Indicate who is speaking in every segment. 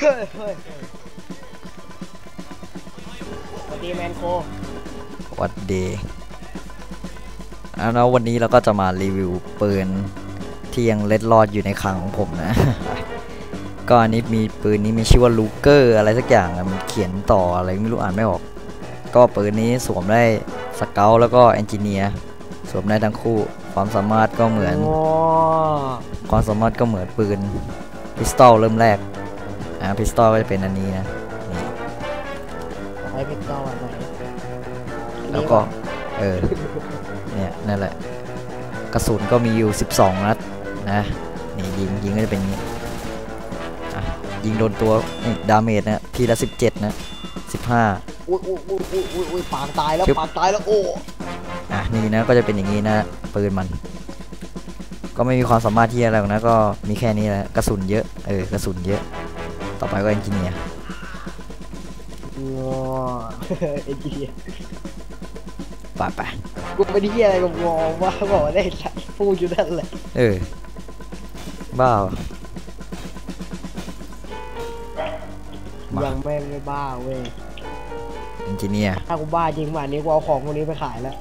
Speaker 1: เฮ้ยเฮ้ยสวัสดีแมนโค
Speaker 2: วัดเดย์แล้ววันนี้เราก็จะมารีวิวปืนที่ยังเล็ดลอดอยู่ในคลังของผมนะ ก็อันนี้มีปืนนี้มีชื่อว่าลูเกอร์อะไรสักอย่างอะมันเขียนต่ออะไรไม่รู้อ่านไม่ออก ก็ปืนนี้สวมได้สเกลแล้วก็เอนจิเนียร์สวมได้ทั้งคู่ ความสามารถก็เหมือน
Speaker 1: โอ้
Speaker 2: ความสามารถก็เหมือนปืนพิสตอลเริ่มแรก อ่าพิสตอลก็จะเป็นอันนี้นะนี่
Speaker 1: ไอ้พิกเกอร์วันไหนอันนี้
Speaker 2: แล้วก็ เออ เนี่ยนั่นแหละ กระสุนก็มีอยู่ 12 นัดนะนี่ยิงยิงก็จะเป็นอย่างนี้อะยิงโดนตัวนี่ดาเมจนะทีละ 17 นะ 15
Speaker 1: อุ้ยอุ้ยอุ้ยอุ้ยอุ้ยอุ้ยปางตายแล้ว
Speaker 2: ชึบ
Speaker 1: ปางตายแล้วโอ้
Speaker 2: อะนี่นะก็จะเป็นอย่างนี้นะปืนมัน ก็ไม่มีความสามารถที่อะไรหรอกนะก็มีแค่นี้แหละกระสุนเยอะเออกระสุนเยอะ ต่อไปก็เอนจิเนียร์
Speaker 1: ว้าไอ้เหี้ย
Speaker 2: ไปไป
Speaker 1: กูเป็นเหี้ยอะไรกับงอว่าบอกว่าได้สัตว์พูดอยู่นั่นแหละ
Speaker 2: เออบ้าวะมา
Speaker 1: ยังไม่ไม่บ้าเว้ย
Speaker 2: เอนจิเนียร์
Speaker 1: ถ้ากูบ้าจริงป่านนี้กูเอาของพวกนี้ไปขายแล้ว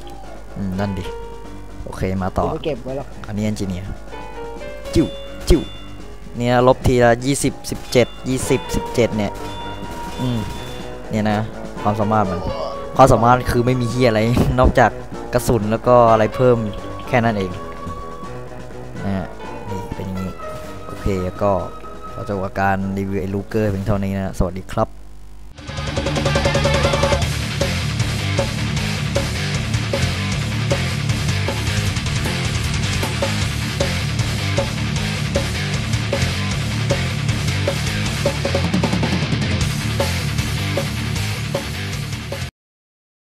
Speaker 2: อืมนั่นดิ โอเคมาต่อ
Speaker 1: กูไปเก็บไว้แล้ว
Speaker 2: อันนี้เอนจิเนียร์ จิ้วจิ้ว เนี่ยลบทีละยี่สิบสิบเจ็ดยี่สิบสิบเจ็ดเนี่ย อืม เนี่ยนะ ความสามารถมันความสามารถคือไม่มีเฮียอะไร นอกจากกระสุนแล้วก็อะไรเพิ่มแค่นั้นเองนะฮะนี่เป็นอย่างนี้ โอเคแล้วก็เราจะว่าการรีวิวไอ้ลูเกอร์เพียงเท่านี้นะ สวัสดีครับ Thank you.